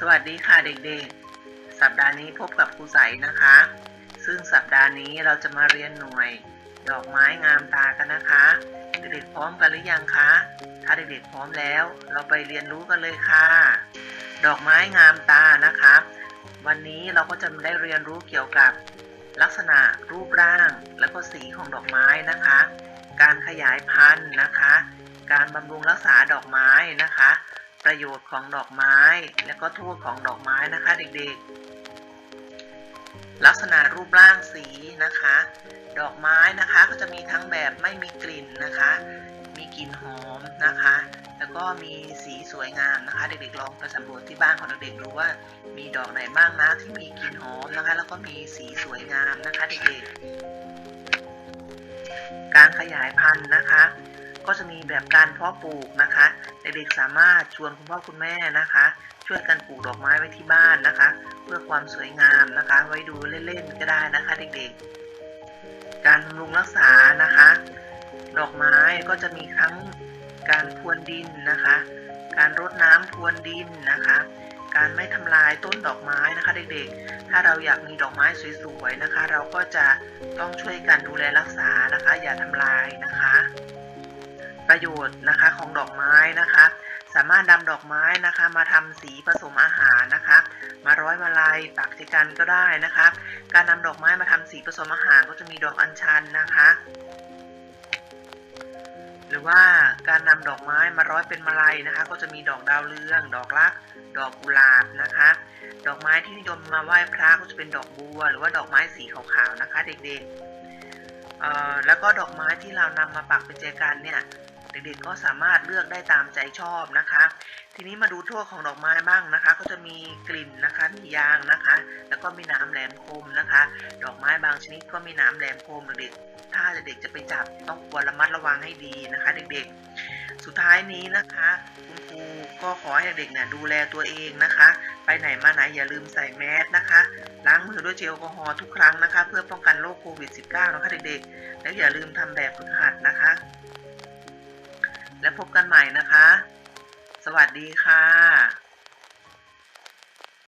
สวัสดีค่ะเด็กๆ สัปดาห์นี้พบกับครูใสนะคะ ซึ่งสัปดาห์นี้เราจะมาเรียนหน่วย ดอกไม้งามตากันนะคะ เด็กๆพร้อมกันหรือยังคะ ถ้าเด็กๆพร้อมแล้ว เราไปเรียนรู้กันเลยค่ะ ดอกไม้งามตานะคะ วันนี้เราก็จะได้เรียนรู้เกี่ยวกับ ลักษณะรูปร่าง และก็สีของดอกไม้นะคะ การขยายพันธุ์นะคะ การบำรุงรักษาดอกไม้นะคะ ประโยชน์ของดอกไม้ และก็โทษของดอกไม้นะคะเด็กๆ ลักษณะรูปร่างสีนะคะ ดอกไม้นะคะก็จะมีทั้งแบบไม่มีกลิ่นนะคะ มีกลิ่นหอมนะคะ แล้วก็มีสีสวยงามนะคะ เด็กๆลองไปสำรวจที่บ้านของเด็กๆดูว่า มีดอกไหนบ้างนะที่มีกลิ่นหอมนะคะ แล้วก็มีสีสวยงามนะคะเด็กๆ การขยายพันธุ์นะคะ ก็จะมีแบบการเพาะปลูกนะคะ เด็กๆสามารถชวนคุณพ่อคุณแม่นะคะ ช่วยกันปลูกดอกไม้ไว้ที่บ้านนะคะ เพื่อความสวยงามนะคะ ไว้ดูเล่นๆก็ได้นะคะ เด็กๆ การบำรุงรักษานะคะ ดอกไม้ก็จะมีทั้งการพรวนดินนะคะ การรดน้ำพรวนดินนะคะ การไม่ทำลายต้นดอกไม้นะคะ เด็กๆ ถ้าเราอยากมีดอกไม้สวยๆนะคะ เราก็จะต้องช่วยกันดูแลรักษานะคะ อย่าทำลายนะคะ ประโยชน์นะคะของดอกไม้นะคะ สามารถนำดอกไม้นะคะมาทำสีผสมอาหารนะคะ มาร้อยมาลัยปักที่กันก็ได้นะคะ การนำดอกไม้มาทำสีผสมอาหารก็จะมีดอกอัญชันนะคะ หรือว่าการนำดอกไม้มาร้อยเป็นมาลัยนะคะ ก็จะมีดอกดาวเรือง ดอกรัก ดอกกุหลาบนะคะ ดอกไม้ที่นิยมมาไหว้พระก็จะเป็นดอกบัว หรือว่าดอกไม้สีขาวๆนะคะ เด็กๆแล้วก็ดอกไม้ที่เรานำมาปักเป็นแจกันเนี่ย เด็กๆก็สามารถเลือกได้ตามใจชอบนะคะ ทีนี้มาดูโทษของดอกไม้บ้างนะคะ ก็จะมีกลิ่นนะคะมียางนะคะ แล้วก็มีหน้ำแหลมคมนะคะ ดอกไม้บางชนิดก็มีหน้ำแหลมคมเด็กๆถ้าเด็กๆจะไปจับต้องควรระมัดระวังให้ดีนะคะ เด็กๆ สุดท้ายนี้นะคะคุณครูก็ขอให้เด็กๆเนี่ยดูแลตัวเองนะคะ ไปไหนมาไหนอย่าลืมใส่แมสนะคะล้างมือด้วยเจลแอลกอฮอล์ทุกครั้งนะคะ เพื่อป้องกันโรคโควิด -19 นะคะเด็กๆ แล้วอย่าลืมทำแบบฝึกหัดนะคะ และพบกันใหม่นะคะ สวัสดีค่ะ